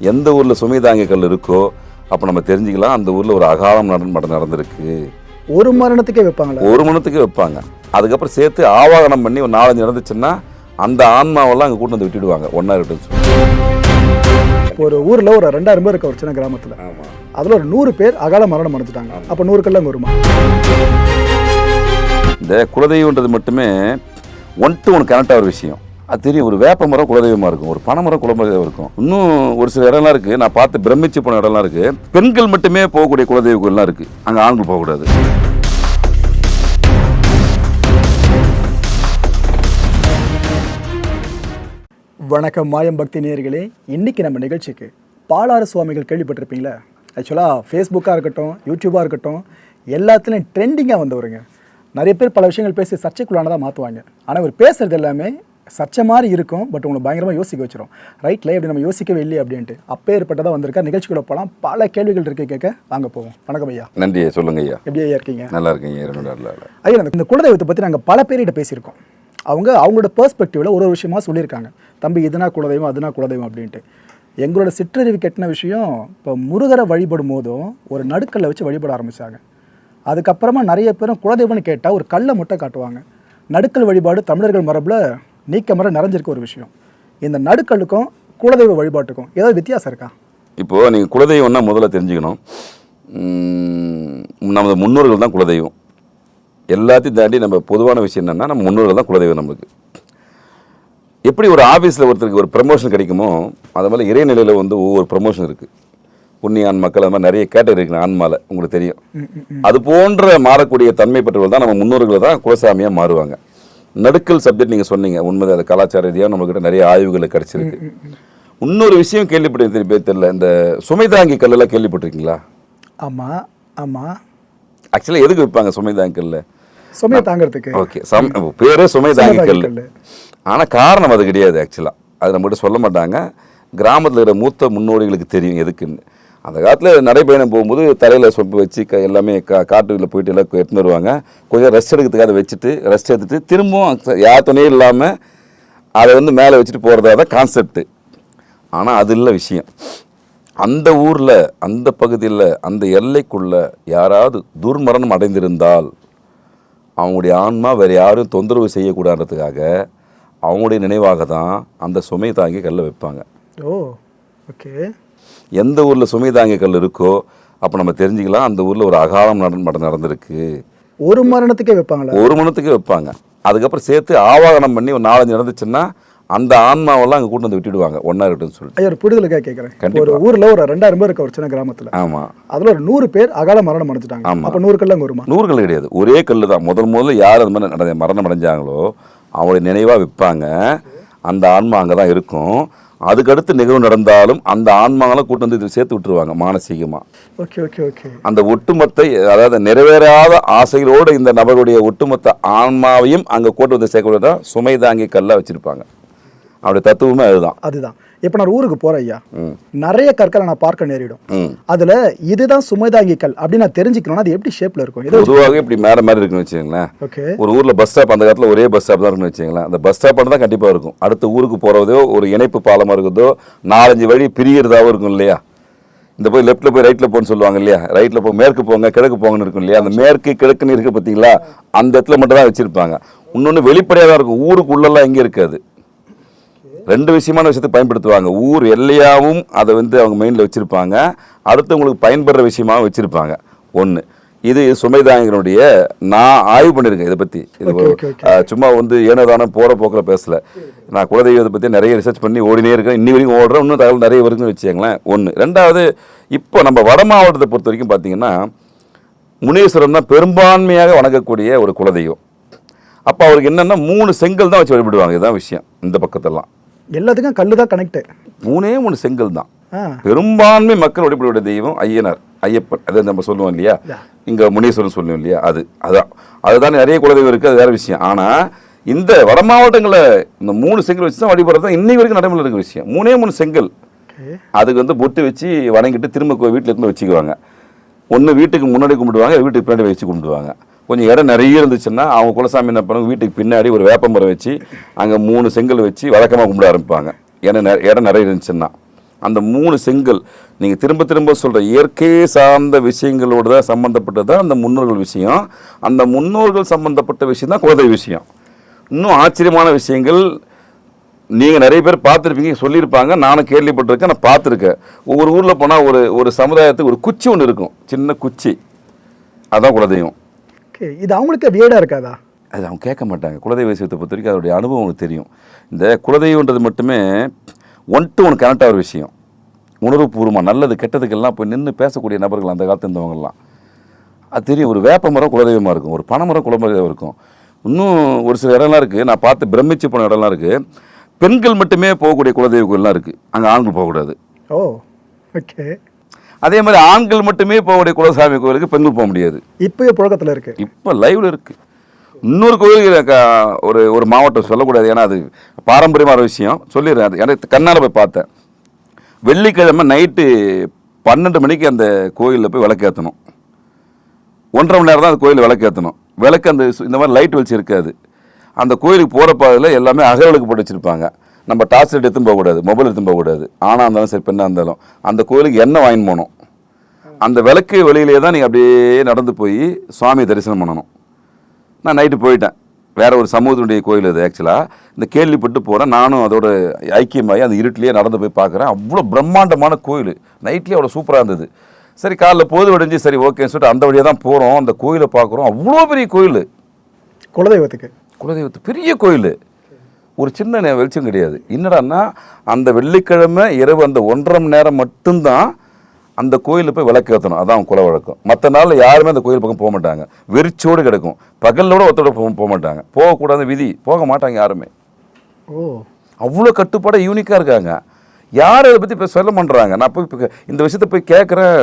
எந்த ஊரில் சுமைதாங்கி கல் இருக்கோ அப்போ நம்ம தெரிஞ்சுக்கலாம் அந்த ஊரில் ஒரு அகாலம் நட மடம் நடந்திருக்கு. ஒரு மரணத்துக்கே வைப்பாங்களா? ஒரு மணத்துக்கு வைப்பாங்க. அதுக்கப்புறம் சேர்த்து ஆவாகனம் பண்ணி ஒரு நாலஞ்சு நடந்துச்சுன்னா அந்த ஆன்மாவெல்லாம் அங்கே கூட்டு வந்து விட்டுடுவாங்க. ஒன்றா இருக்கட்டும் ஒரு ஊர்ல ஒரு ரெண்டாயிரம் பேர் இருக்க ஒரு சின்ன கிராமத்துல. அதுல ஒரு நூறு பேர் அகால மரணம் அடைஞ்சிட்டாங்க. அப்ப நூறு கல்ல அங்க வருமா? இந்த குலதெய்வன்றது மட்டுமே ஒன் டு ஒன் கனெக்ட் ஆகிற விஷயம். அது தெரியும். ஒரு வேப்ப மரம் குலதெய்வமாக இருக்கும். ஒரு பனைமரம் குலதெய்வம் இருக்கும். இன்னும் ஒரு சில இடம்லாம் இருக்குது நான் பார்த்து பிரமிச்சு போன இடம்லாம் இருக்குது பெண்கள் மட்டுமே போகக்கூடிய குலதெய்வ கோயில்லாம் இருக்குது அங்கே ஆண்கள் போகக்கூடாது. வணக்கம் மாயம் பக்தி நேயர்களே. இன்னைக்கு நம்ம நிகழ்ச்சிக்கு பாலாறு சுவாமிகள் கேள்விப்பட்டிருப்பீங்களா? ஆக்சுவலாக ஃபேஸ்புக்காக இருக்கட்டும் யூடியூபாக இருக்கட்டும் எல்லாத்துலேயும் ட்ரெண்டிங்காக வந்தவருங்க. நிறைய பேர் பல விஷயங்கள் பேசி சர்ச்சைக்குள்ளானதாக மாற்றுவாங்க ஆனால் இவர் பேசுகிறது எல்லாமே சர்ச்சை மாதிரி இருக்கும் பட் உங்களை பயங்கரமாக யோசிக்க வச்சிரும். ரைட்ல இப்படி நம்ம யோசிக்கவே இல்லையே அப்படின்ட்டு. அப்பே ஏற்பட்டதாக வந்திருக்கா? நிகழ்ச்சிக்குள்ள போகலாம் பல கேள்விகள் இருக்கு கேட்க. வாங்க போவோம். வணக்கம் ஐயா. நன்றி சொல்லுங்க ஐயா. எப்படி ஐயா இருக்கீங்க? நல்லா இருக்கீங்க ஐயா. இந்த- குலதெய்வத்தை பற்றி நாங்கள் பல பேர்கிட்ட பேசியிருக்கோம். அவங்க அவங்களோட பெர்ஸ்பெக்டிவில் ஒரு ஒரு விஷயமா சொல்லியிருக்காங்க. தம்பி இதுனா குலதெய்வம் அதுனா குலதெய்வம் அப்படின்ட்டு. எங்களோட சிற்றறிவு கெட்டின விஷயம் இப்போ முருகரை வழிபடும் போதும் ஒரு நடுக்கல்லை வச்சு வழிபட ஆரம்பித்தாங்க அதுக்கப்புறமா நிறைய பேரும் குலதெய்வம்னு கேட்டால் ஒரு கல்லை முட்டை காட்டுவாங்க. நடுக்கல் வழிபாடு தமிழர்கள் மரபில் நீக்க மர நிறைஞ்சிருக்க ஒரு விஷயம். இந்த நடுக்கல்லுக்கும் குலதெய்வ வழிபாட்டுக்கும் ஏதாவது வித்தியாசம் இருக்கா? இப்போது நீங்கள் குலதெய்வம்னா முதல்ல தெரிஞ்சுக்கணும். நமது முன்னோர்கள் தான் குலதெய்வம். எல்லாத்தையும் தாண்டி நம்ம பொதுவான விஷயம் என்னென்னா நம்ம முன்னோர்கள் தான் குலதெய்வம் நமக்கு எப்படி ஒரு ஆஃபீஸில் ஒருத்தருக்கு ஒரு ப்ரமோஷன் கிடைக்குமோ அது மாதிரி இறைநிலையில் வந்து ஒவ்வொரு ப்ரமோஷன் இருக்குது புண்ணியான் மக்கள் அது மாதிரி நிறைய கேட்டகரி இருக்கு ஆன்மால உங்களுக்கு தெரியும். அது போன்ற மாறக்கூடிய தன்மை பெற்றவர்கள் தான் நம்ம முன்னோர்கள் தான் குலசாமியாக மாறுவாங்க. நடுக்கல் சப்ஜெக்ட் நீங்கள் சொன்னீங்க. உண்மை அது கலாச்சார ரீதியாக நம்மக்கிட்ட நிறைய ஆய்வுகள் கிடைச்சிருக்கு. இன்னொரு விஷயம் கேள்விப்பட்டிருப்பே தெரியல. இந்த சுமைதாங்கி கல்லெல்லாம் கேள்விப்பட்டிருக்கீங்களா? ஆமாம் ஆமாம் ஆக்சுவலாக எதுக்கு வைப்பாங்க சுமைதாங்கி கல்ல சுமையை தாங்கிறதுக்கு. ஓகே சம் பேரே சுமைதாங்கி சுமைதாங்கி கல். கல்லு. ஆனால் காரணம் அது கிடையாது ஆக்சுவலாக அது நம்மகிட்ட சொல்ல மாட்டாங்க. கிராமத்தில் இருக்கிற மூத்த முன்னோடிகளுக்கு தெரியும் எதுக்குன்னு. அந்த காலத்தில் நடைப்பயணம் போகும்போது தலையில் சொப்பு வச்சு க எல்லாமே கா காட்டுல போயிட்டு எல்லாம் எடுத்துன்னு வருவாங்க. கொஞ்சம் ரெஸ்ட் எடுக்கிறதுக்காக வச்சுட்டு ரெஸ்ட் எடுத்துட்டு திரும்பவும் யார் துணையும் இல்லாமல் அதை வந்து மேலே வச்சுட்டு போகிறதா தான் கான்செப்ட்டு ஆனால் அது இல்லை விஷயம். அந்த ஊரில் அந்த பகுதியில் அந்த எல்லைக்குள்ள யாராவது துர்மரணம் அடைந்திருந்தால் அவங்களுடைய ஆன்மா வேறு யாரும் தொந்தரவு செய்யக்கூடாதுன்றதுக்காக அவங்களுடைய நினைவாக தான் அந்த சுமை தாங்கி கல்லை வைப்பாங்க. ஓ ஓகே எந்த ஊரில் சுமை தாங்கி கல் இருக்கோ அப்போ நம்ம தெரிஞ்சுக்கலாம். அந்த ஊரில் ஒரு அகாலம் நட நடந்திருக்கு. ஒரு மரணத்துக்கே வைப்பாங்களா? ஒரு மணத்துக்கு வைப்பாங்க. அதுக்கப்புறம் சேர்த்து ஆவாகனம் பண்ணி ஒரு நாலஞ்சு நடந்துச்சுன்னா அந்த ஆன்மாவெல்லாம் அங்கே கூட்டு வந்து விட்டுடுவாங்க. ஒன்றா இருக்கட்டும்னு சொல்லிட்டு. ஐயா ஒரு புரிதலுக்காக கேட்குறேன் ஒரு. ஊர்ல ஒரு ரெண்டாயிரம் பேர் இருக்க ஒரு சின்ன கிராமத்துல. ஆமாம் அதுல ஒரு நூறு பேர் அகால மரணம் அடைஞ்சிட்டாங்க. ஆமா. அப்ப நூறு கல்ல அங்க வருமா? நூறு கல் கிடையாது. ஒரே கல் தான். முதல் முதல்ல யார் அந்த மாதிரி நட மரணம் அடைஞ்சாங்களோ அவங்களுடைய நினைவாக விற்பாங்க அந்த ஆன்மா அங்கே தான் இருக்கும். அதுக்கடுத்து நிகழ்வு நடந்தாலும் அந்த ஆன்மாங்களை கூட்டு வந்து இதில் சேர்த்து விட்டுருவாங்க மானசீகமாக ஓகே ஓகே ஓகே. அந்த ஒட்டுமொத்த அதாவது நிறைவேறாத ஆசைகளோடு இந்த நபருடைய ஒட்டுமொத்த ஆன்மாவையும் அங்கே கூட்டு வந்து சேர்க்கக்கூடிய தான் சுமை தாங்கி கல்லாக வச்சுருப்பாங்க. அவருடைய தத்துவமே அதுதான். அதுதான். இப்ப நான் ஊருக்கு போறேன் ஐயா. நிறைய கற்களை நான் பார்க்க நேரிடும். அதுல இதுதான் சுமைதாங்கி கல் அப்படின்னு நான் தெரிஞ்சுக்கணும்னா அது எப்படி ஷேப்ல இருக்கும்? இது பொதுவாக இப்படி மேலே மாதிரி இருக்குன்னு வச்சுக்கோங்களேன். ஓகே. ஒரு ஊரில் பஸ் ஸ்டாப் அந்த காலத்தில் ஒரே பஸ் ஸ்டாப் தான் இருக்குன்னு வச்சுங்களேன் அந்த பஸ் ஸ்டாப் தான் கண்டிப்பாக இருக்கும். அடுத்த ஊருக்கு போகிறதோ ஒரு இணைப்பு பாலமாக இருக்குதோ நாலஞ்சு வழி பிரிகிறதாவும் இருக்கும் இல்லையா? இந்த போய் லெஃப்ட்டில் போய் ரைட்டில் போன்னு சொல்லுவாங்க இல்லையா? ரைட்டில் போய் மேற்கு போங்க கிழக்கு போங்கன்னு இருக்கும் இல்லையா? அந்த மேற்கு கிழக்குன்னு இருக்கு பார்த்தீங்களா? அந்த இடத்துல மட்டும் தான் வச்சுருப்பாங்க. இன்னொன்று வெளிப்படையாக தான் இருக்கும். ஊருக்கு உள்ளெல்லாம் எங்கே இருக்காது. ரெண்டு விஷயமான விஷயத்துக்கு பயன்படுத்துவாங்க. ஊர் எல்லையாகவும் அதை வந்து அவங்க மெயினில் வச்சுருப்பாங்க. அடுத்தவங்களுக்கு பயன்படுற விஷயமாகவும் வச்சுருப்பாங்க. ஒன்று இது சுமைதாயங்களுடைய நான் ஆய்வு பண்ணியிருக்கேன் இதை பற்றி இது சும்மா வந்து ஏனோதானோ போகிற போக்கில் பேசல. நான் குலதெய்வத்தை பற்றி நிறைய ரிசர்ச் பண்ணி ஓடினே இருக்கேன். இன்னி வரைக்கும் ஓடுறேன். இன்னும் தகவல் நிறைய வருதுன்னு வச்சுக்கங்களேன். ஒன்று ரெண்டாவது இப்போ நம்ம வட மாவட்டத்தை பொறுத்த வரைக்கும் பார்த்தீங்கன்னா முனீஸ்வரன் தான் பெரும்பான்மையாக வணங்கக்கூடிய ஒரு குலதெய்வம். அப்போ அவருக்கு என்னென்னா மூணு செங்கல் தான் வச்சு வழிபடுவாங்க. இதுதான் விஷயம். இந்த பக்கத்தெல்லாம். எல்லாத்துக்கும் கல்லு தான் கனெக்ட் மூணே மூணு செங்கல் தான். பெரும்பான்மை மக்கள் வழிபடுடைய தெய்வம் ஐயனார் ஐயப்பன் அதை நம்ம சொல்லுவோம் இல்லையா. இங்கே முனீஸ்வரன் சொல்லுவோம் இல்லையா? அது அதான் அதுதான் நிறைய குலதெய்வம் இருக்குது அது வேற விஷயம். ஆனால் இந்த வட மாவட்டங்களில் இந்த மூணு செங்கல் வச்சு தான் வழிபடுறது தான் இன்னை வரைக்கும் நடைமுறையில் இருக்கிற விஷயம். மூணே மூணு செங்கல். அதுக்கு வந்து பொட்டு வச்சு வணங்கிட்டு திரும்ப வீட்டுல இருந்து வச்சுக்குவாங்க. ஒன்று வீட்டுக்கு முன்னாடி கும்பிடுவாங்க வீட்டுக்கு பின்னாடி வச்சு கும்பிடுவாங்க. கொஞ்சம் இடம் நிறைய இருந்துச்சுன்னா அவங்க குலசாமி என்ன பண்ணுவாங்க வீட்டுக்கு பின்னாடி ஒரு வேப்ப மரம் வச்சு அங்கே மூணு செங்கல் வச்சு வழக்கமாக கும்பிட ஆரம்பிப்பாங்க. ஏன்னா நெ- இடம் நிறைய இருந்துச்சுன்னா. அந்த மூணு செங்கல் நீங்கள் திரும்ப திரும்ப சொல்கிற இயற்கை சார்ந்த விஷயங்களோடு தான் சம்மந்தப்பட்டது தான் அந்த முன்னோர்கள் விஷயம். அந்த முன்னோர்கள் சம்மந்தப்பட்ட விஷயம் தான் குலதெய்வ விஷயம். இன்னும் ஆச்சரியமான விஷயங்கள் நீங்கள் நிறைய பேர் பார்த்துருப்பீங்க சொல்லியிருப்பாங்க. நானும் கேள்விப்பட்டிருக்கேன் நான் பார்த்துருக்கேன். ஒவ்வொரு ஊரில் போனால் ஒரு ஒரு சமுதாயத்துக்கு ஒரு குச்சி ஒன்று இருக்கும். சின்ன குச்சி. அதான் குலதெய்வம். ஓகே இது அவங்களுக்கு வியர்டாக இருக்காதா? அது அவங்க கேட்க மாட்டாங்க. குலதெய்வ விஷயத்தை பொறுத்த வரைக்கும் அதோடைய அனுபவம் அவங்களுக்கு தெரியும். இந்த குலதெய்வன்றது மட்டுமே ஒன் டு ஒன் கனெக்ட் ஆகிற விஷயம். உணர்வுபூர்வமாக நல்லது கெட்டதுக்கெல்லாம் போய் நின்று பேசக்கூடிய நபர்கள் அந்த காலத்து இருந்தவங்கலாம் அது தெரியும். ஒரு வேப்ப மரம் குலதெய்வமாக இருக்கும். ஒரு பனைமரம் குலதெய்வம் இருக்கும். இன்னும் ஒரு சில இடம்லாம் இருக்குது நான் பார்த்து பிரமிச்சு போன இடம்லாம் இருக்குது பெண்கள் மட்டுமே போகக்கூடிய குலதெய்வ கோயில்லாம் இருக்குது அங்கே ஆண்கள் போகக்கூடாது. ஓ ஓகே அதே மாதிரி ஆண்கள் மட்டுமே போகக்கூடிய குலசாமி கோயிலுக்கு பெண்கள் போக முடியாது. இப்போயே புழக்கத்தில் இருக்கு. இப்போ லைவ்ல இருக்கு. இன்னொரு கோயில் ஒரு ஒரு மாவட்டம் சொல்லக்கூடாது. ஏன்னா அது பாரம்பரியமான விஷயம். சொல்லிடுறேன். அது எனக்கு கண்ணால் போய் பார்த்தேன். வெள்ளிக்கிழமை நைட்டு பன்னெண்டு மணிக்கு அந்த கோயிலில் போய் விளக்கேற்றணும் ஒன்றரை மணி நேரம் தான் அந்த கோயில் விளக்கேற்றணும் விளக்கு அந்த இந்த மாதிரி லைட் வெளிச்சு இருக்காது. அந்த கோயிலுக்கு போகிற பாதையில் எல்லாமே அகவிளக்கு போட்டு வச்சுருப்பாங்க. நம்ம டார்ச் லைட் எடுத்துன்னு போகக்கூடாது மொபைல் எடுத்துன்னு போகக்கூடாது ஆணாக இருந்தாலும் சரி பெண்ணாக இருந்தாலும். அந்த கோயிலுக்கு எண்ணெய் வாங்கின்னு போகணும்? அந்த விளக்கு வெளியிலே தான் நீங்கள் அப்படியே நடந்து போய் சுவாமி தரிசனம் பண்ணணும். நான் நைட்டு போயிட்டேன். வேறு ஒரு சமூகத்தினுடைய கோயில் அது ஆக்சுவலாக இந்த கேள்விப்பட்டு போகிறேன் நானும் அதோட ஐக்கியமாகி அந்த இருட்டிலேயே நடந்து போய் பார்க்குறேன். அவ்வளோ பிரம்மாண்டமான கோயில். நைட்லேயே அவ்வளோ சூப்பராக இருந்தது. சரி காலைல போது விடிஞ்சு சரி ஓகேன்னு சொல்லிட்டு அந்த வழியாக தான் போகிறோம் அந்த கோயிலை பார்க்குறோம். அவ்வளோ பெரிய கோயில். குலதெய்வத்துக்கு. குலதெய்வத்து பெரிய கோயில். ஒரு சின்ன வெளிச்சம் கிடையாது. என்னடான்னா அந்த வெள்ளிக்கிழமை இரவு அந்த ஒன்றரை மணி நேரம் மட்டும்தான் அந்த கோயிலில் போய் விளக்கேற்றணும் அதான் குல வழக்கம். மற்ற நாளில் யாருமே அந்த கோயில் பக்கம் போக மாட்டாங்க வெறிச்சோடு கிடக்கும். பகலோட ஒருத்தோட போக போக மாட்டாங்க போகக்கூடாது விதி. போக மாட்டாங்க யாருமே. ஓ. அவ்வளோ கட்டுப்பாடாக யூனிக்காக இருக்காங்க. யார் அதை பற்றி இப்போ சொல்ல பண்ணுறாங்க நான் போய் இந்த விஷயத்தை போய் கேட்குறேன்.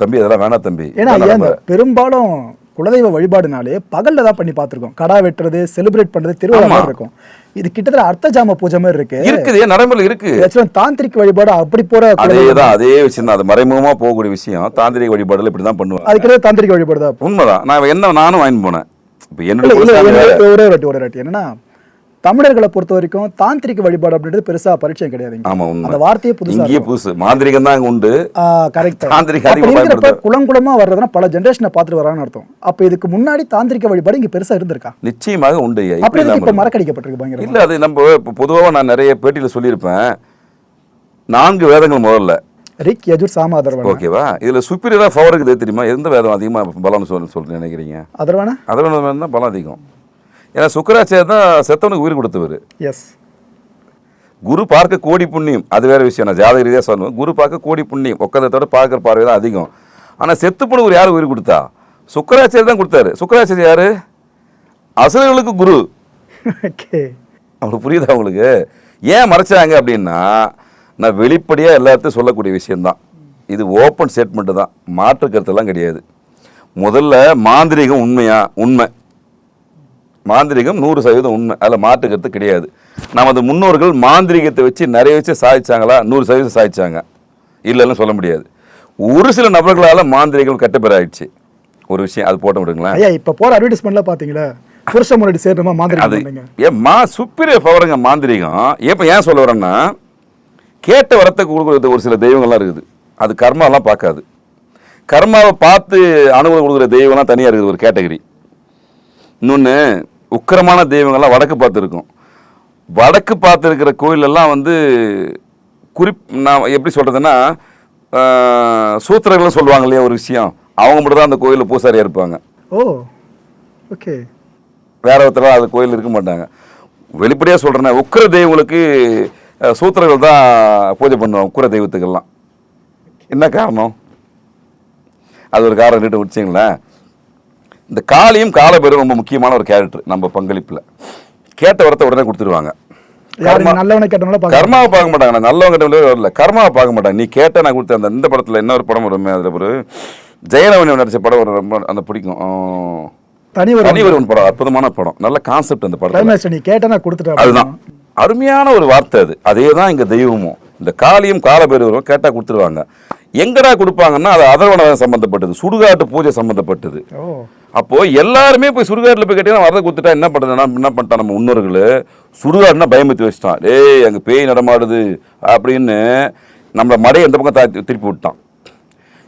தம்பி அதெல்லாம் வேணாம் தம்பி. ஏன்னா பெரும்பாலும் குலதெய்வ வழிபாடுனாலே பகல்ல தான் பண்ணி பார்த்துருக்கோம். கடா வெட்டுறது செலிப்ரேட் பண்றது திருவிழா இருக்கும். இது கிட்டத்தட்ட அர்த்த ஜாம பூஜை மாதிரி இருக்கு. இருக்குது நடைமுறையில் இருக்குது ஆக்சுவலா தாந்திரிக் வழிபாடு அப்படி போற அதே தான் அதே விஷயம் தான். அது மறைமுகமாக போகக்கூடிய விஷயம். தாந்திரிக வழிபாடுல இப்படி தான் பண்ணுவாங்க. அதுக்கு தாந்திரிக் வழிபாடு தான். உண்மைதான். நான் என்ன நானும் வாங்கி போனேன். இப்போ வேற. ஒரே ஒரே வாட்டி. என்னன்னா தமிழர்களை பொறுத்த வரைக்கும் தாந்திரிக வழிபாடு அப்படின்றது பெருசா பரிச்சயம் கிடையாது. ஆமா அந்த வார்த்தையே புதுசா புதுசு. மாந்திரிகம் தான் உண்டு. கரெக்ட் அதிகமா இருக்கிறப்ப குளம் குளமா வர்றதுன்னா பல ஜென்ரேஷனை பார்த்துட்டு வரான்னு அர்த்தம். அப்ப இதுக்கு முன்னாடி தாந்திரிக வழிபாடு இங்க பெருசா இருந்திருக்கா? நிச்சயமாக உண்டு. அப்படி இப்ப மறக்கடிக்கப்பட்டிருக்கு பயங்கரமா? இல்லை அது நம்ம பொதுவாக நான் நிறைய பேட்டியில் சொல்லியிருப்பேன். நான்கு வேதங்கள் முதல்ல. ரிக் யஜுர் சாம அதர்வன ஓகேவா? இதில் சுப்பீரியராக பவர் இருக்குது தெரியுமா? எந்த வேதம் அதிகமாக பலம்னு சொல்லி சொல்லிட்டு நினைக்கிறீங்க? அதர்வன? அதோட தான் பலம் அதிகம். ஏன்னா சுக்கராச்சாரியர் தான் செத்தவனுக்கு உயிர் கொடுத்தவர். எஸ் குரு பார்க்க கோடி புண்ணியம் அது வேற விஷயம். நான் ஜாதக ரீதியாக சொல்லுவேன் குரு பார்க்க கோடி புண்ணியம் உட்காந்தத்தோட பார்க்குற பார்வை தான் அதிகம். ஆனால் செத்து போனவர் யார் உயிர் கொடுத்தா? சுக்கராச்சாரியர் தான் கொடுத்தாரு. சுக்கராச்சாரியர் யாரு? அசுரர்களுக்கு குரு. அவங்களுக்கு புரியுதா உங்களுக்கு? ஏன் மறைச்சாங்க அப்படின்னா நான் வெளிப்படையாக எல்லாத்தையும் சொல்லக்கூடிய விஷயம்தான். இது ஓப்பன் ஸ்டேட்மெண்ட்டு தான். மாற்று கருத்தெல்லாம் கிடையாது. முதல்ல மாந்திரீகம் உண்மையா? உண்மை. மாந்திரீகம் நூறு சதவீதம் உண்மை. அதில் மாற்று கருத்து கிடையாது. நமது முன்னோர்கள் மாந்திரீகத்தை வச்சு நிறைய வச்சு சாதிச்சாங்களா? நூறு சதவீதம் சாதிச்சாங்க. இல்லைன்னு சொல்ல முடியாது. ஒரு சில நபர்களால் மாந்திரிகம் கட்டப்பெறாயிடுச்சு. ஒரு விஷயம் அது போட்ட விடுங்களேன். ஐயா இப்ப போற அட்வர்டைஸ்மெண்ட்ல பாத்தீங்களா? புருஷ முன்னாடி அது மாந்திரிகம் பண்ணீங்க. ஏன் மா சுப்பீரியர் பவருங்க மாந்திரிகம். இப்போ ஏன் சொல்ல வரேன்னா கேட்ட வரத்தை கொடுக்குறது ஒரு சில தெய்வங்கள்லாம் இருக்குது. அது கர்மாலாம் பார்க்காது. கர்மாவை பார்த்து அனுபவம் கொடுக்குற தெய்வம்லாம் தனியாக இருக்குது ஒரு கேட்டகரி இன்னொன்று உக்கிரமான தெய்வங்கள்லாம் வடக்கு பார்த்து இருக்கும் வடக்கு பார்த்து இருக்கிற கோயிலெல்லாம் வந்து குறிப் நான் எப்படி சொல்கிறதுன்னா சூத்திரர்கள் சொல்லுவாங்க இல்லையா ஒரு விஷயம். அவங்க மட்டும் தான் அந்த கோயிலில் பூசாரியாக இருப்பாங்க. Oh okay. வேற ஒருத்தர் அது கோயில் இருக்க மாட்டாங்க. வெளிப்படையாக சொல்கிறேன்னா உக்கிர தெய்வங்களுக்கு சூத்திரர்கள் தான் பூஜை பண்ணுவாங்க உக்கிர தெய்வத்துக்கெல்லாம். என்ன காரணம்? அது ஒரு காரணம் கிட்ட வச்சிங்களேன் இந்த காளியும் காலபேரும் ரொம்ப முக்கியமான ஒரு கேரக்டர் நம்ம பங்களிப்பில். கேட்ட வரத்தை உடனே கொடுத்துருவாங்க. கர்மாவை பார்க்க மாட்டாங்க நல்லவங்க கிட்ட வரல. கர்மாவை பார்க்க மாட்டாங்க. நீ கேட்ட நான் கொடுத்த அந்த இந்த படத்தில் என்ன ஒரு படம் வருமே அதில் ஒரு ஜெயலவனி நடிச்ச படம் ஒரு ரொம்ப அந்த பிடிக்கும். தனி ஒரு தனி படம். அற்புதமான படம். நல்ல கான்செப்ட் அந்த கிளைமேக்ஸ் நீ கேட்டா நான் கொடுத்துட்டேன் அதுதான். அருமையான ஒரு வார்த்தை அது. அதே தான் இங்க தெய்வமும். இந்த காளியும் காலபேருவரும் கேட்டா கொடுத்துருவாங்க. எங்கடா கொடுப்பாங்கன்னா அது அதர்வன சம்பந்தப்பட்டது. சுடுகாட்டு பூஜை சம்பந்தப்பட்டது. அப்போ எல்லாருமே போய் சுடுகாட்டில் போய் கேட்டீங்கன்னா வரதை கொடுத்துட்டா என்ன பண்ணுறதுனா என்ன பண்ணிட்டான் நம்ம முன்னோர்கள்? சுடுகாடுனா பயமுத்தி வச்சுட்டான். டேய் அங்கே பேய் நடமாடுது அப்படின்னு நம்மள மடையை எந்த பக்கம் தா- திருப்பி விட்டான்.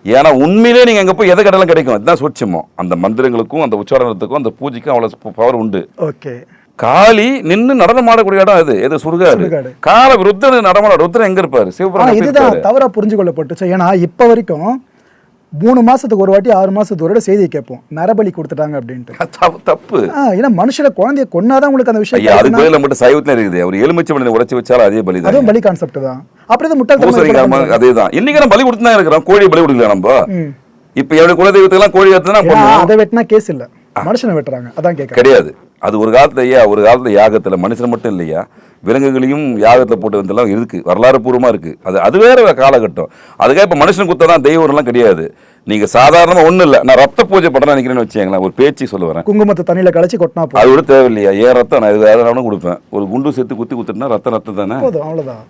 ஏன்னா உண்மையிலே நீங்கள் அங்கே போய் எதை கடலாம் கிடைக்கும். அதுதான் சூட்சமோ அந்த மந்திரங்களுக்கும் அந்த உச்சாரணத்துக்கும் அந்த பூஜைக்கும் அவ்வளோ பவர் உண்டு. ஓகே. காளி நின்று நடனம் ஆடக்கூடிய இடம் அது. எது? சுடுகாடு. கால ருத்ரன் நடமாட ருத்ரன் எங்க இருப்பாரு? சிவபுரம் இதுதான் தவறா புரிஞ்சு கொள்ளப்பட்டுச்சு ஏன்னா இப்ப வரைக்கும் மூணு மாசத்துக்கு ஒரு வாட்டி ஆறு மாசத்துக்கு ஒரு செய்தியை கேட்போம். நரபலி கொடுத்துட்டாங்க அப்படின்ட்டு. தப்பு ஏன்னா மனுஷனை குழந்தைய கொன்னாதான் உங்களுக்கு அந்த விஷயம் ஐயா அது தெரியுதுன்னா, பதில் மட்டும் சைவத்துல இருக்குது. ஒரு எலுமிச்சை மனிதனை உடைச்சு வச்சாலும் அதே பலி தான். அதுவும் பலி கான்செப்ட் தான். அப்புறம் இது பூசணிக்காம முட்டாள் அதே தான். இன்னைக்கு நம்ம பலி கொடுத்து தான் இருக்கிறோம். கோழி பலி கொடுக்கல நம்ம? இப்ப என்னுடைய குலதெய்வத்துக்கெல்லாம் கோழி பண்ணுவோம். அதை வெட்டினா கேஸ் இல்ல. மனுஷனை வெட்டுறாங்க. அதான் கேட்கறேன் கிடையாது. அது ஒரு காலத்துல ஐயா ஒரு காலத்துல யாகத்துல மனுஷன் மட்டும் இல்லையா? விலங்குகளையும் யாகத்துல போட்டு வந்தெல்லாம் இருக்கு. வரலாறு பூர்வமா இருக்கு. அது அது வேற காலகட்டம். அதுக்காக இப்ப மனுஷன் குத்ததான் தெய்வம்லாம் கிடையாது. நீங்க சாதாரணமா ஒண்ணும் இல்ல. நான் ரத்த பூஜை பண்றேன் நினைக்கிறேன்னு வச்சுங்களேன் ஒரு பேச்சு சொல்ல வரேன். குங்குமத்தை தண்ணியில கலைச்சு கொட்டினா அது கூட தேவையில்லையா. ஏன் ரத்தம்? நான் இது வேற கொடுப்பேன். ஒரு குண்டு சேர்த்து குத்தி குத்துட்டுனா ரத்தம் ரத்தம் தானே? போதும் அவ்வளவுதான்.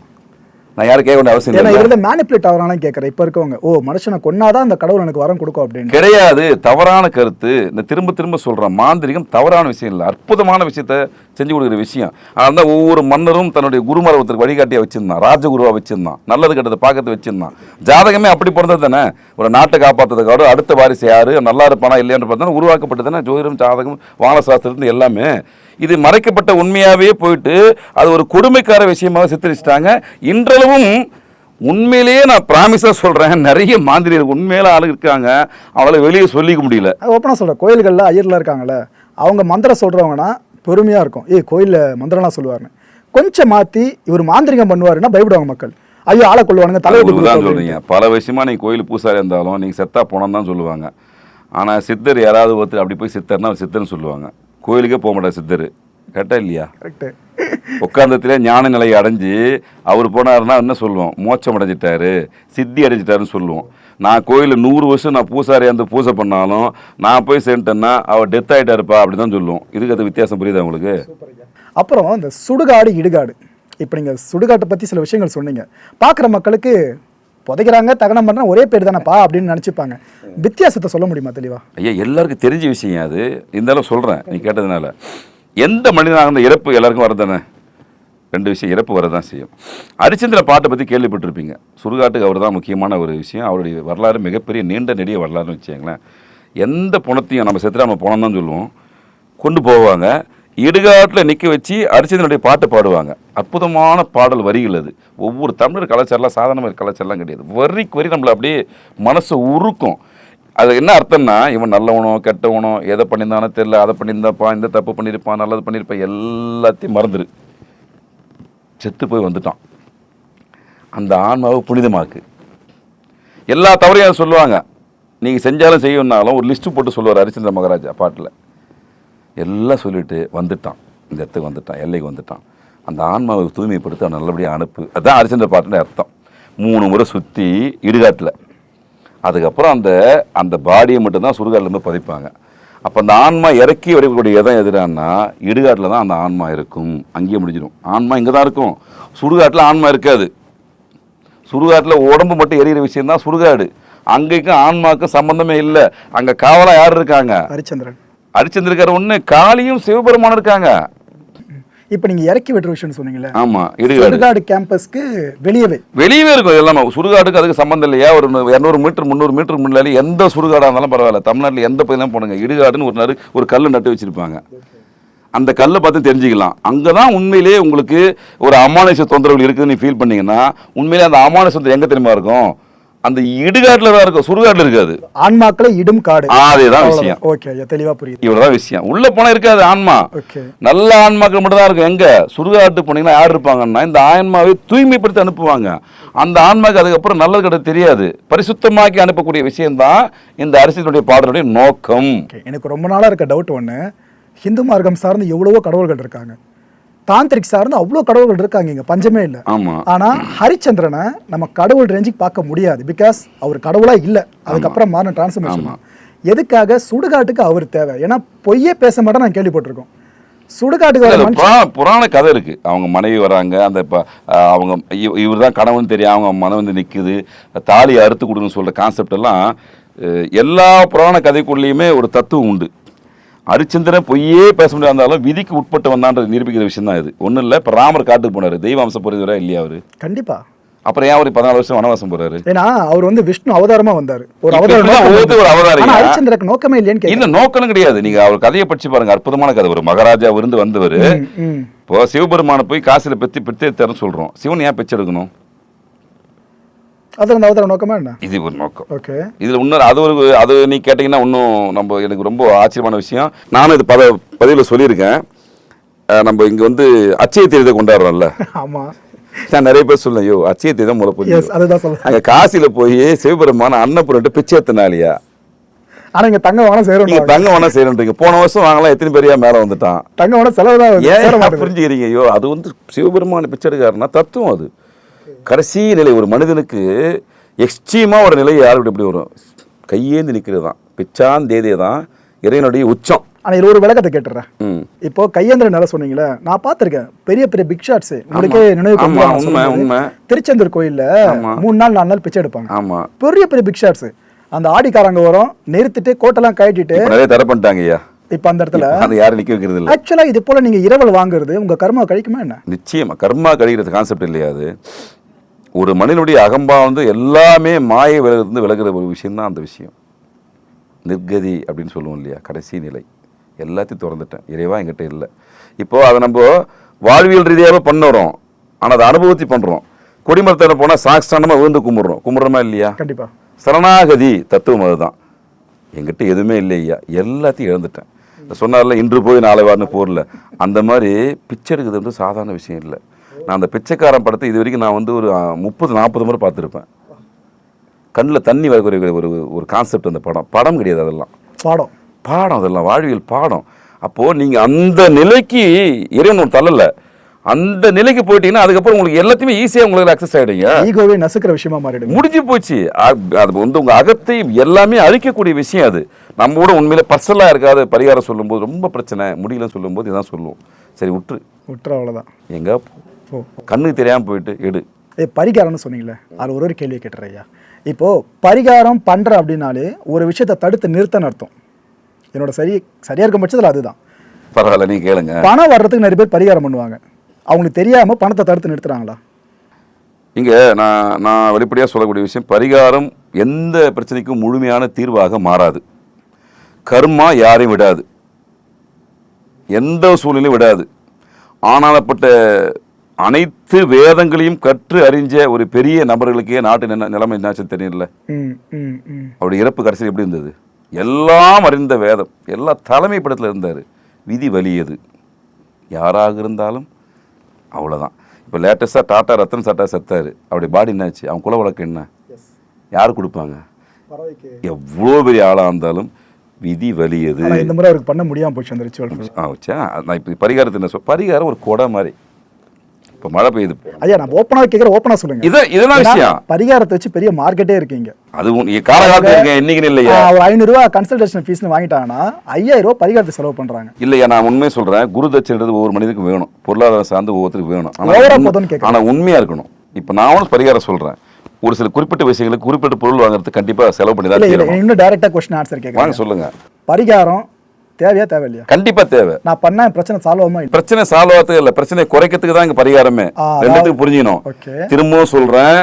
நான் யாரும் கேட்க வேண்டிய அவசியம் இல்லை இதுல மேனிப்புலேட் ஆகிறானு கேட்கறேன். இப்ப இருக்கவங்க ஓ மனுஷனை கொன்னாதான் அந்த கடவுள் எனக்கு வரம் கொடுக்கும் அப்படின்னு. கிடையாது. தவறான கருத்து. இந்த திரும்ப திரும்ப சொல்றேன். மாந்திரிகம் தவறான விஷயம் இல்லை. அற்புதமான விஷயத்த செஞ்சு கொடுக்குற விஷயம். அதனால ஒவ்வொரு மன்னரும் தன்னுடைய குருமர ஒருத்தருக்கு வழிகாட்டியா வச்சிருந்தான். ராஜகுருவா வச்சிருந்தான். நல்லது கெட்டதை பார்க்கறது வச்சிருந்தான். ஜாதகமே அப்படி பிறந்தது தானே? ஒரு நாட்டை காப்பாற்றுறதுக்காக அடுத்த வாரிசு யாரு? நல்லா இருப்பானா இல்லையான்னு பார்த்தா உருவாக்கப்பட்டது தானே? ஜோதிடம் ஜாதகம் வானசாஸ்திரத்து எல்லாமே. இது மறைக்கப்பட்ட உண்மையாவே போயிட்டு அது ஒரு கொடுமைக்கார விஷயமாக சித்தரிச்சிட்டாங்க. இன்றளவும் உண்மையிலேயே நான் ப்ராமிஸாக சொல்கிறேன் நிறைய மாந்திரியர்கள் உண்மையில ஆளு இருக்காங்க. அவளை வெளியே சொல்லிக்க முடியல. ஓப்பனாக சொல்கிறேன் கோயில்களில் ஐயர்லாம் இருக்காங்கல்ல அவங்க மந்திரம் சொல்கிறவங்கன்னா பெருமையாக இருக்கும். ஏய் கோயிலில் மந்திரம்லாம் சொல்லுவாருன்னு. கொஞ்சம் மாற்றி இவர் மாந்திரிகம் பண்ணுவாருன்னா பயப்படுவாங்க மக்கள். ஐயோ ஆளை கொள்ளுவானுங்க அது தலைவர் தான் சொல்றீங்க. பல விஷயமா நீங்க கோயில் பூசாரி இருந்தாலும் நீங்க செத்தா போனோம் தான் சொல்லுவாங்க. ஆனா சித்தர் யாராவது ஒருத்தர் அப்படி போய் சித்தர்னா சித்தர்னு சொல்லுவாங்க. கோயிலுக்கே போக மாட்டார் சித்தர். கேட்டா இல்லையா? கரெக்டு. உட்காந்தத்திலே ஞான நிலையை அடைஞ்சு அவர் போனாருன்னா என்ன சொல்லுவோம்? மோட்சம் அடைஞ்சிட்டாரு சித்தி அடைஞ்சிட்டாருன்னு சொல்லுவோம். நான் கோயிலில் நூறு வருஷம் நான் பூசாரி அந்த பூஜை பண்ணாலும் நான் போய் சேர்ந்துட்டேன்னா அவர் டெத் ஆகிட்டாருப்பா அப்படி தான் சொல்லுவோம். இதுக்கு அது வித்தியாசம் புரியுதா உங்களுக்கு? அப்புறம் இந்த சுடுகாடு இடுகாடு. இப்போ நீங்கள் சுடுகாட்டை பற்றி சில விஷயங்கள் சொன்னீங்க. பார்க்குற மக்களுக்கு புதைக்கிறாங்க தகனம் பண்ணுற ஒரே பேர் தானேப்பா அப்படின்னு நினச்சிப்பாங்க. வித்தியாசத்தை சொல்ல முடியுமா தெளிவா? ஐயா எல்லாருக்கும் தெரிஞ்ச விஷயம் அது. இருந்தாலும் சொல்கிறேன் நீ கேட்டதுனால. எந்த மனிதனாக இருந்த இறப்பு எல்லாருக்கும் வரதானே ரெண்டு விஷயம் இறப்பு வரதான் செய்யும். அரிச்சந்திர பாட்டை பற்றி கேள்விப்பட்டிருப்பீங்க. சுடுகாட்டுக்கு அவர் தான் முக்கியமான ஒரு விஷயம். அவருடைய வரலாறு மிகப்பெரிய நீண்ட நெடிய வரலாறுன்னு வச்சுங்களேன் எந்த பணத்தையும் நம்ம செத்துட்டு நம்ம பணம் தான் சொல்லுவோம். கொண்டு போவாங்க. இடுகாட்டில் நிற்க வச்சு அரிச்சந்திரனுடைய பாட்டு பாடுவாங்க. அற்புதமான பாடல் வரிகள் அது. ஒவ்வொரு தமிழர் கலாச்சாரம்லாம் சாதாரண கலாச்சாரம்லாம் கிடையாது. வரிக்கு வரி நம்மளை அப்படியே மனசை உருக்கும். அது என்ன அர்த்தம்னா இவன் நல்லவனோ கெட்டவனோ எதை பண்ணியிருந்தானோ தெரில அதை பண்ணியிருந்தாப்பா இந்த தப்பு பண்ணியிருப்பான் நல்லது பண்ணியிருப்பான் எல்லாத்தையும் மறந்துடு செத்து போய் வந்துட்டான். அந்த ஆன்மாவை புனிதமாக்கு. எல்லா தவறையும் அதை சொல்லுவாங்க. நீங்கள் செஞ்சாலும் செய்யணுன்னாலும் ஒரு லிஸ்ட்டு போட்டு சொல்லுவார் ஹரிச்சந்திர மகாராஜா பாட்டில். எல்லாம் சொல்லிட்டு வந்துட்டான். இந்த இடத்துக்கு வந்துட்டான் எல்லைக்கு வந்துட்டான். அந்த ஆன்மாவை தூய்மைப்படுத்தி அவன் நல்லபடியாக அனுப்பு. அதுதான் ஹரிச்சந்திர பாட்டுன்னு அர்த்தம். மூணு முறை சுற்றி இடுகாட்டில். அதுக்கப்புறம் அந்த அந்த பாடியை மட்டும்தான் சுடுகாட்டில் இருந்து பதிப்பாங்க. அப்போ அந்த ஆன்மா இறக்கி வரக்கூடிய இடம் எதுடான்னா இடுகாட்டில் தான் அந்த ஆன்மா இருக்கும். அங்கேயே முடிஞ்சிடும். ஆன்மா இங்கே தான் இருக்கும். சுடுகாட்டில் ஆன்மா இருக்காது. சுடுகாட்டில் உடம்பு மட்டும் எரியிற விஷயம் தான் சுடுகாடு. அங்கேக்கும் ஆன்மாவுக்கும் சம்மந்தமே இல்லை. அங்கே காவலாக யார் இருக்காங்க? ஹரிச்சந்திரன். அரிச்சந்திருக்காரு ஒன்று காளியும் சிவபெருமானும் இருக்காங்க. இப்போ நீங்கள் இறக்கி விட்டுற விஷயம்னு சொன்னீங்களே ஆமாம் இடுகாடு சுடுகாடு கேம்பஸ்க்கு வெளியவே. வெளியவே இருக்கும் எல்லாமே சுடுகாடுக்கு அதுக்கு சம்மந்தம் இல்லையா? ஒரு இரநூறு மீட்டர் முந்நூறு மீட்டர் முன்னாடி எந்த சுடுகாடாக இருந்தாலும் பரவாயில்ல. தமிழ்நாட்டில் எந்த பகுதியிலும் போடுங்க. இடுகாடுன்னு ஒரு நறு ஒரு கல் நட்டு வச்சிருப்பாங்க. அந்த கல்லை பார்த்து தெரிஞ்சுக்கலாம். அங்கே தான் உண்மையிலேயே உங்களுக்கு ஒரு அமானுஷ தொந்தரவுகள் இருக்குதுன்னு ஃபீல் பண்ணீங்கன்னா உண்மையிலேயே அந்த அமானுஷ தொந்தரவு எங்கே தெரியுமா இருக்கும்? அந்த இடுகாட்டில் தான் இருக்கும் சுடுகாட்டில் இருக்காது. ஆன்மாக்களை இடும் காடு. அதேதான் விஷயம். ஓகே ஐயா தெளிவாக புரியுது. இவ்வளவுதான் விஷயம். உள்ள போனா இருக்காது ஆன்மா. நல்ல ஆன்மாக்கள் மட்டும் தான் இருக்கும். எங்க? சுடுகாட்டு போனீங்கன்னா யார் இருப்பாங்கன்னா இந்த ஆன்மாவை தூய்மைப்படுத்தி அனுப்புவாங்க. அந்த ஆன்மாக்கு அதுக்கப்புறம் நல்லது கிட்ட தெரியாது. பரிசுத்தமாக்கி அனுப்பக்கூடிய விஷயம்தான் இந்த அரசியலுடைய பாடலுடைய நோக்கம். எனக்கு ரொம்ப நாளாக இருக்க டவுட் ஒன்று ஹிந்து மார்க்கம் சார்ந்து எவ்வளவோ கடவுள்கள் இருக்காங்க. தாந்திரிக் சார்ந்து அவ்வளோ கடவுள்கள் இருக்காங்க இங்கே. பஞ்சமே இல்லை. ஆமா. ஆனால் ஹரிச்சந்திரனை நம்ம கடவுள் ரேஞ்சுக்கு பார்க்க முடியாது. பிகாஸ் அவர் கடவுளாக இல்லை. அதுக்கப்புறம் மாறின டிரான்ஸ்ஃபர்மேஷன் எதுக்காக சுடுகாட்டுக்கு அவர் தேவை? ஏன்னா பொய்யே பேச மாட்டேன் நான் கேள்விப்பட்டிருக்கோம். சுடுகாட்டுக்கு புராண கதை இருக்கு. அவங்க மனைவி வராங்க. அந்த அவங்க இவர் தான் கணவன் தெரியும். அவங்க மன வந்து நிக்குது. தாலி அறுத்து கொடுன்னு சொல்ற கான்செப்ட் எல்லாம் எல்லா புராண கதைக்குள்ளேயுமே ஒரு தத்துவம் உண்டு. ஹரிச்சந்திரன் பொய்யே பேச முடியாது இருந்தாலும் விதிக்கு உட்பட்டு வந்தான்ற நிரூபிக்கிற விஷயம் தான் இது. ஒன்றும் இல்லை இப்போ ராமர் காட்டுக்கு போனார். தெய்வ அம்சம் புரியுதுவரா இல்லையா அவர்? கண்டிப்பா. அப்புறம் ஏன் ஒரு பதினாலு வருஷம் வனவாசம் போறாரு? ஏன்னா அவர் வந்து விஷ்ணு அவதாரமா வந்தாரு. ஒரு அவதாரம் ஒரு அவதாரம். ஹரிச்சந்திரக்கு நோக்கமே இல்லையான்னு இல்ல கேட்கிறேன் நோக்கம் கிடையாது. நீங்க அவர் கதையை படிச்சு பாருங்க. அற்புதமான கதை ஒரு மகாராஜா விருந்து வந்தவர். இப்போ சிவபெருமானை போய் காசுல பெத்தி பெத்தி தரேன்னு சொல்றோம். சிவன் ஏன் பிச்சை எடுக்கணும் அது அந்த அவதார நோக்கமா என்ன? இது ஒரு நோக்கம். ஓகே. இதுல இன்னொரு அது ஒரு அது நீ கேட்டீங்கன்னா இன்னும் நம்ம எனக்கு ரொம்ப ஆச்சரியமான விஷயம். நானும் இது பத பதிவில் சொல்லியிருக்கேன். நம்ம இங்க வந்து அச்சய தேதியை கொண்டாடுறோம்ல. ஆமா. நான் நிறைய பேர் சொல்லேன் ஐயோ அச்சய தேதி தான் அதுதான் சொல்ல அங்க காசில போய் சிவபெருமான அன்னபுரட்டு பிச்சை எத்தினாலியா ஆனா இங்க தங்க வாங்கினா சேரும் நீங்க தங்கம் வேணா செய்யறீங்க போன வருஷம் வாங்கலாம் எத்தனை பேரையா மேல வந்துட்டான்? தங்க வாங்கினா செலவு தான் ஏன் புரிஞ்சுக்கிறீங்க? ஐயோ அது வந்து சிவபெருமான பிச்சை எடுக்காருன்னா தத்துவம் அது. கடைசி நிலை ஒரு மனிதனுக்கு எக்ஸ்ட்ரீமா ஒரு நிலை யாருக்கு எப்படி வரும்? கையேந்து நிக்கிறது தான் பிச்சான் தேதியை தான் இறைவனுடைய உச்சம். ஆனா இதுல ஒரு விளக்கத்தை கேட்டுறேன். இப்போ கையேந்திர நிலை சொன்னீங்களே நான் பார்த்திருக்கேன். பெரிய பெரிய பிக் ஷாட்ஸ் உங்களுக்கே நினைவு. திருச்செந்தூர் கோயில்ல. மூணு நாள் நாலு நாள் பிச்சை எடுப்பாங்க. ஆமா. பெரிய பெரிய பிக் ஷாட்ஸ் அந்த ஆடிக்காரங்க வரும் நிறுத்திட்டு கோட்டெல்லாம் கழட்டிட்டு நிறைய தடை பண்ணிட்டாங்க ஐயா. இப்ப அந்த இடத்துல அது யாரும் நிக்க வைக்கிறது இல்ல. ஆக்சுவலா இது போல நீங்க இரவல் வாங்குறது உங்க கர்மா கழிக்குமா என்ன? நிச்சயமா கர்மா கழிகிறது கான்செப்ட் இல்லையா அது? ஒரு மனிதனுடைய அகம்பா வந்து எல்லாமே மாயை விலகிறது விலகுற ஒரு விஷயம் தான் அந்த விஷயம். நிர்கதி அப்படின்னு சொல்லுவோம் இல்லையா? கடைசி நிலை. எல்லாத்தையும் திறந்துட்டேன். இறைவா என்கிட்ட இல்லை. இப்போ அதை நம்ம வாழ்வியல் ரீதியாக பண்ணுறோம். ஆனால் அதை அனுபவத்தி பண்ணுறோம். கொடிமரத்தை போனால் சாக்ஸ்தானமாக விழுந்து கும்பிட்றோம். கும்பிட்றோமா இல்லையா? கண்டிப்பா. சரணாகதி தத்துவம் அதுதான். என்கிட்ட எதுவுமே இல்லை ஐயா. எல்லாத்தையும் இழந்துட்டேன். சொன்னார்ல இன்று போய் நாளை வாரன்னு போர்ல. அந்த மாதிரி பிச்சை எடுக்கிறது வந்து சாதாரண விஷயம் இல்லை. நான் அந்த பிச்சைக்காரன் படத்தை இது வரைக்கும் நான் வந்து ஒரு முப்பது நாற்பது முறை பார்த்துருப்பேன். கண்ணில் தண்ணி வரக்கூடிய ஒரு ஒரு கான்செப்ட் அந்த படம். படம் கிடையாது அதெல்லாம். பாடம். பாடம் அதெல்லாம் வாழ்வியல் பாடம். அப்போது நீங்கள் அந்த நிலைக்கு இறைவன் ஒரு தள்ளல அந்த நிலைக்கு போயிட்டீங்கன்னா அதுக்கப்புறம் உங்களுக்கு எல்லாத்தையுமே ஈஸியாக உங்களுக்கு அக்சஸ் ஆகிடுங்க ஈகோவே நசுக்கிற விஷயமா மாறிடுங்க. முடிஞ்சு போச்சு. அது வந்து உங்க அகத்தை எல்லாமே அழிக்கக்கூடிய விஷயம் அது. நம்ம கூட உண்மையில பர்சனலாக இருக்காது பரிகாரம் சொல்லும்போது ரொம்ப பிரச்சனை. முடியலன்னு சொல்லும்போது இதான் சொல்லுவோம். சரி விட்டுரு விட்டுற அவ்வளவுதான். எங்க? கண்ணுக்கு தெரியாம போயிட்டு எடு. ஏ பரிகாரம்னு சொன்னீங்களே அது ஒரு ஒரு கேள்வி கேட்டுறேன் ஐயா இப்போ பரிகாரம் பண்ற அப்படின்னாலே ஒரு விஷயத்தை தடுத்து நிறுத்தன்னு அர்த்தம். என்னோட சரி சரியா இருக்கும் பட்சத்தில் அதுதான். பரவாயில்ல நீ கேளுங்க. பணம் வர்றதுக்கு நிறைய பேர் பரிகாரம் பண்ணுவாங்க. அவங்களுக்கு தெரியாம பணத்தை தடுத்து நிறுத்துறாங்களா? இங்க நான் நான் வெளிப்படையாக சொல்லக்கூடிய விஷயம் பரிகாரம் எந்த பிரச்சனைக்கும் முழுமையான தீர்வாக மாறாது. கர்மா யாரையும் விடாது. எந்த சூழ்நிலையும் விடாது. ஆனாலப்பட்ட அனைத்து வேதங்களையும் கற்று அறிஞ்ச ஒரு பெரிய நபர்களுக்கே நாட்டு நில- நிலைமை என்னாச்சுன்னு தெரியல. அவருடைய இறப்பு கடைசியில் எப்படி இருந்தது? எல்லாம் அறிந்த வேதம் எல்லா தலைமை படத்தில் இருந்தார். விதி வலியது யாராக இருந்தாலும் அவ்வளோதான் இப்போ லேட்டஸ்ட்டாக டாட்டா ரத்தன் சாட்டா செத்தாரு. அவருடைய பாடி என்னாச்சு? அவன் குல வழக்கு என்ன? யார் கொடுப்பாங்க? எவ்வளோ பெரிய ஆளாக இருந்தாலும் விதி வலியது இந்த முறை அவருக்கு பண்ண முடியாம போச்சு அந்த ரிச்சுவல் ஆ வச்சா நான் இப்போ பரிகாரத்தை என்ன சொல் பரிகாரம் ஒரு கொடை மாதிரி. இப்போ மழை பெய்யுது ஐயா நான் ஓப்பனா கேட்குற ஓப்பனா சொல்லுங்க. இதை இதெல்லாம் விஷயம். பரிகாரத்தை வச்சு பெரிய மார்க்கெட்டே இருக்கீங்க. அது காலகாலத்தில் இருக்கேன் என்னைக்குன்னு இல்லையா? ஒரு ஐநூறுரூவா கன்சல்டேஷன் ஃபீஸ்னு வாங்கிட்டாங்கன்னா ஐயாயிரம் ரூபாய் பரிகாரத்தை செலவு பண்றாங்க. இல்லையா நான் உண்மையை சொல்றேன் குரு தட்சணைன்றது ஒவ்வொரு மனிதனுக்கும் வேணும். பொருளாதாரம் சார்ந்து ஒவ்வொருத்தருக்கு வேணும். ஆனா ஓவரா உண்மை- போதும்னு கேட்கறேன். ஆனா உண்மையா இருக்கணும். இப்போ நான் பரிகாரம் சொல்றேன். ஒரு சில குறிப்பிட்ட விஷயங்களுக்கு குறிப்பிட்ட பொருள் வாங்குறதுக்கு கண்டிப்பா செலவு பண்ணி தான் இன்னும் டைரக்டா கொஸ்டின் ஆன்சர் வாங்க கேட்குறேன் சொல்லுங்க. பரிகாரம் தேவையா தேவையில்லையா? கண்டிப்பா தேவை. நான் பண்ண பிரச்சனை சால்வ் ஆகுமா இல்லை. பிரச்சனை சால்வ் ஆகிறதுக்கு இல்ல. பிரச்சனை குறைக்கிறதுக்கு தான் இங்க பரிகாரமே. ஆ, ரெண்டுத்துக்கும் புரிஞ்சுக்கணும். திரும்பவும் சொல்றேன்.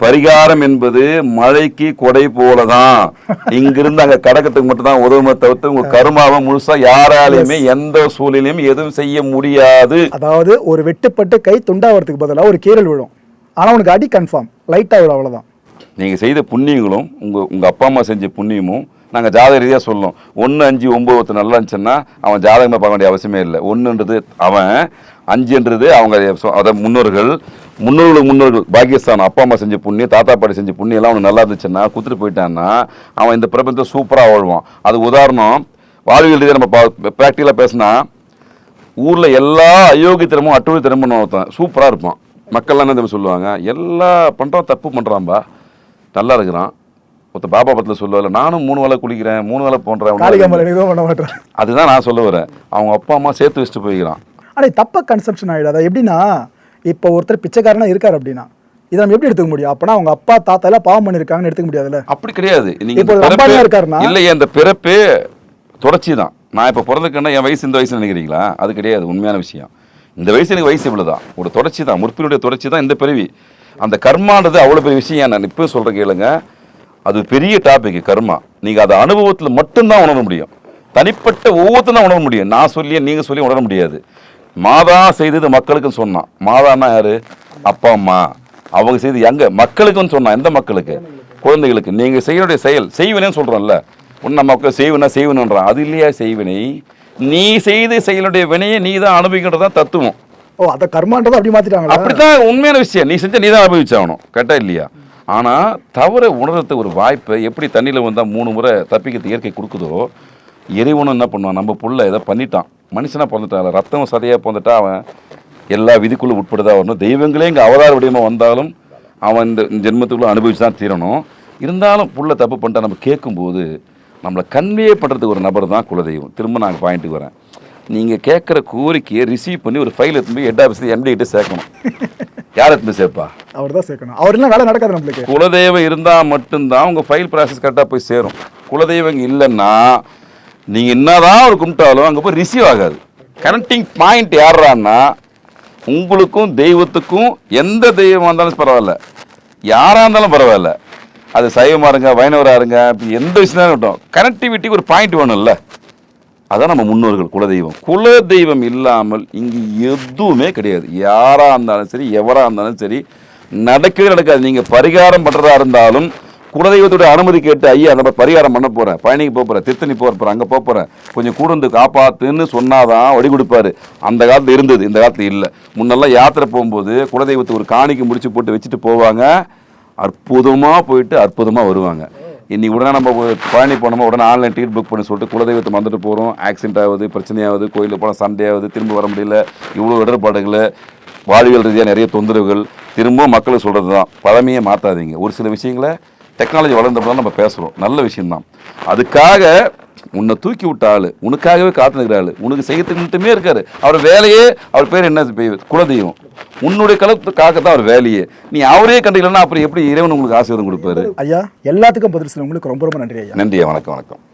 பரிகாரம் என்பது மழைக்கு கொடை போலதான். இங்கிருந்து அங்க கடக்கத்துக்கு மட்டும் தான் உதவுமே தவிர்த்து உங்க கருமாவை முழுசா யாராலையுமே எந்த சூழ்நிலையும் எதுவும் செய்ய முடியாது. அதாவது ஒரு வெட்டுப்பட்டு கை துண்டாவதுக்கு பதிலா ஒரு கீரல் விழும். ஆனா உனக்கு அடி கன்ஃபார்ம் லைட்டா விழும் அவ்வளவுதான். நீங்க செய்த புண்ணியங்களும் உங்க உங்க அப்பா அம்மா செஞ்ச புண்ணியமும் நாங்கள் ஜாதக ரீதியாக சொல்லணும் ஒன்று அஞ்சு ஒம்பது ஒருத்தர் நல்லா இருந்துச்சுன்னா அவன் ஜாதகமாக பார்க்க வேண்டிய அவசியமே இல்லை. ஒன்றுன்றது அவன் அஞ்சுன்றது அவங்க அதை முன்னோர்கள் முன்னோர்கள் முன்னோர்களுக்கு முன்னோர்கள் பாகிஸ்தான் அப்பா அம்மா செஞ்ச புண்ணியம் தாத்தா பாட்டி செஞ்ச புண்ணியம் எல்லாம் அவனுக்கு நல்லா இருந்துச்சுன்னா கொடுத்துட்டு போயிட்டான்னா அவன் இந்த பிரபஞ்சத்தை சூப்பராக வாழ்வான். அது உதாரணம் வாழ்வியல் ரீதியாக நம்ம ப்ராக்டிக்கலாக பேசினா ஊரில் எல்லா அயோக்கியத்தனமும் அட்டுழித்தனமும் ஒருத்தன் சூப்பராக இருப்பான். மக்கள்லாம் என்ன தெரியுமா சொல்லுவாங்க? எல்லா பண்ணுறான் தப்பு பண்ணுறான்பா நல்லா இருக்கிறான். ஒருத்த பாபா பத்தில் சொல்லுவாள் நானும் மூணு வேளை குளிக்கிறேன் மூணு வேளை போன்றேன் அதுதான் நான் சொல்ல வரேன். அவங்க அப்பா அம்மா சேர்த்து வச்சுட்டு போய்க்கிறான். ஆனா இது தப்பா கன்செப்ஷன் ஆயிடும் அது எப்படின்னா இப்போ ஒருத்தர் பிச்சைக்காரனா இருக்காரு அப்படின்னா இதை நம்ம எப்படி எடுத்துக்க முடியும்? அப்பனா அவங்க அப்பா தாத்தா எல்லாம் பாவம் பண்ணிருக்காங்கன்னு எடுத்துக்க முடியாதுல்ல? அப்படி கிடையாது. நீங்க இருக்காருன்னா? இல்லையே இந்த பிறப்பே தொடர்ச்சி தான். நான் இப்போ பிறந்துக்கன்னா என் வயசு இந்த வயசு நினைக்கிறீங்களா? அது கிடையாது உண்மையான விஷயம். இந்த வயசு எனக்கு வயசு இவ்வளவுதான். ஒரு தொடர்ச்சி தான். முற்பினுடைய தொடர்ச்சி தான் இந்த பிறவி. அந்த கர்மான்றது அவ்வளோ பெரிய விஷயம். நான் இப்போ சொல்கிற கேளுங்க. அது பெரிய டாபிக் கர்மா. நீங்கள் அதை அனுபவத்தில் மட்டும்தான் உணர முடியும். தனிப்பட்ட ஒவ்வொருத்தரும் தான் உணர முடியும். நான் சொல்லி நீங்கள் சொல்லி உணர முடியாது. மாதா செய்தது மக்களுக்குன்னு சொன்னான். மாதான்னா யாரு? அப்பா அம்மா. அவங்க செய்து எங்க? மக்களுக்குன்னு சொன்னான். எந்த மக்களுக்கு? குழந்தைகளுக்கு. நீங்கள் செய்யக்கூடிய செயல். செய்வினைன்னு சொல்கிறோம்ல உன்ன மக்கள் செய்வனா செய்வனுன்றான். அது இல்லையா செய்வினை? நீ செய்து செயலுடைய வினையை நீ தான் அனுபவிக்கிறது தான் தத்துவம். ஓ அதை கர்மான்றதை அப்படி மாத்திட்டாங்களா? அப்படித்தான் உண்மையான விஷயம். நீ செஞ்ச நீ தான் அனுபவிச்சாகணும். கேட்டா இல்லையா? ஆனால் தவற உணர்றதுக்கு ஒரு வாய்ப்பை எப்படி தண்ணியில் வந்தால் மூணு முறை தப்பிக்கிறது இயற்கை கொடுக்குதோ இறைவனும் என்ன பண்ணுவான்? நம்ம புள்ள ஏதோ பண்ணிட்டான். மனுஷனா பிறந்துட்டான் ரத்தம் சதையாக பிறந்துட்டா அவன் எல்லா விதிக்குள்ளே உட்படுதா வரணும்? தெய்வங்களே இங்கே அவதார விடயமாக வந்தாலும் அவன் இந்த ஜென்மத்துக்குள்ளே அனுபவிச்சு தான் தீரணும். இருந்தாலும் புள்ள தப்பு பண்ணிட்டா நம்ம கேட்கும்போது நம்மளை கன்வே பண்ணுறதுக்கு ஒரு நபர் தான் குலதெய்வம். திரும்ப நாங்கள் பாயிண்ட்டுக்கு வரேன். நீங்கள் கேட்குற கோரிக்கையை ரிசீவ் பண்ணி ஒரு ஃபைல் எடுத்து போய் ஹெட் ஆஃபீஸில் எம்டி சேர்க்கணும். யார் எடுத்து சேர்ப்பா? அவர் தான் சேர்க்கணும். அவர் இல்லைன்னா வேலை நடக்காது நம்மளுக்கு. குலதெய்வம் இருந்தால் மட்டும்தான் உங்கள் ஃபைல் ப்ராசஸ் கரெக்டாக போய் சேரும். குலதெய்வம் இல்லைன்னா நீங்கள் என்னதான் ஒரு கும்பிட்டாலும் அங்கே போய் ரிசீவ் ஆகாது. கனெக்டிங் பாயிண்ட் யாரான்னா உங்களுக்கும் தெய்வத்துக்கும் எந்த தெய்வமாக இருந்தாலும் பரவாயில்ல. யாராக இருந்தாலும் பரவாயில்ல. அது சைவமாக இருங்க வைணவராக இருங்க எந்த விஷயம் இருக்கட்டும். கனெக்டிவிட்டிக்கு ஒரு பாயிண்ட் வேணும்ல. அதான் நம்ம முன்னோர்கள் குலதெய்வம். குலதெய்வம் இல்லாமல் இங்கு எதுவுமே கிடையாது. யாராக இருந்தாலும் சரி எவராக இருந்தாலும் சரி நடக்கவே நடக்காது. நீங்கள் பரிகாரம் பண்ணுறதா இருந்தாலும் குலதெய்வத்துடைய அனுமதி கேட்டு ஐயா அந்த மாதிரி பரிகாரம் பண்ண போகிறேன் பயணிக்கு போக போகிறேன் திருத்தணி போக போகிறேன் அங்கே போக போகிறேன் கொஞ்சம் கூட இருந்து காப்பாத்துன்னு சொன்னாதான் வழி கொடுப்பாரு. அந்த காலத்தில் இருந்தது இந்த காலத்தில் இல்லை. முன்னெல்லாம் யாத்திரை போகும்போது குலதெய்வத்தை ஒரு காணிக்கு முடிச்சு போட்டு வச்சுட்டு போவாங்க. அற்புதமாக போயிட்டு அற்புதமாக வருவாங்க. இன்னைக்கு உடனே நம்ம பழனி போனோமா உடனே ஆன்லைன் டிக்கெட் புக் பண்ணி சொல்லிட்டு குலதெய்வத்தை வந்துட்டு போகிறோம் ஆக்சிடென்ட் ஆகுது பிரச்சனையாகுது கோயிலுக்கு போனால் சண்டே ஆகுது திரும்ப வர முடியல இவ்வளோ இடர்பாடுகள் வாழ்வியல் ரீதியாக நிறைய தொந்தரவுகள். திரும்பவும் மக்களுக்கு சொல்கிறது தான் பழமையை மாற்றாதீங்க ஒரு சில விஷயங்களை டெக்னாலஜி வளர்ந்தப்பதான் நம்ம பேசுகிறோம் நல்ல விஷயம்தான். அதுக்காக உன்னை தூக்கி விட்ட ஆள் உனக்காகவே காத்து நிற்கிற ஆள் உனக்கு மட்டுமே இருக்காரு. அவர் வேலையே அவர் பேர் என்ன? குலதெய்வம். உன்னுடைய கலத்துக்காக தான் அவர் வேலையே. நீ அவரே கண்டிக்கலன்னா அப்புறம் எப்படி இறைவன் உங்களுக்கு ஆசீர்வாதம் கொடுப்பாரு? ஐயா எல்லாத்துக்கும் பதில் சொல்ல உங்களுக்கு ரொம்ப ரொம்ப நன்றி ஐயா. நன்றி வணக்கம் வணக்கம்.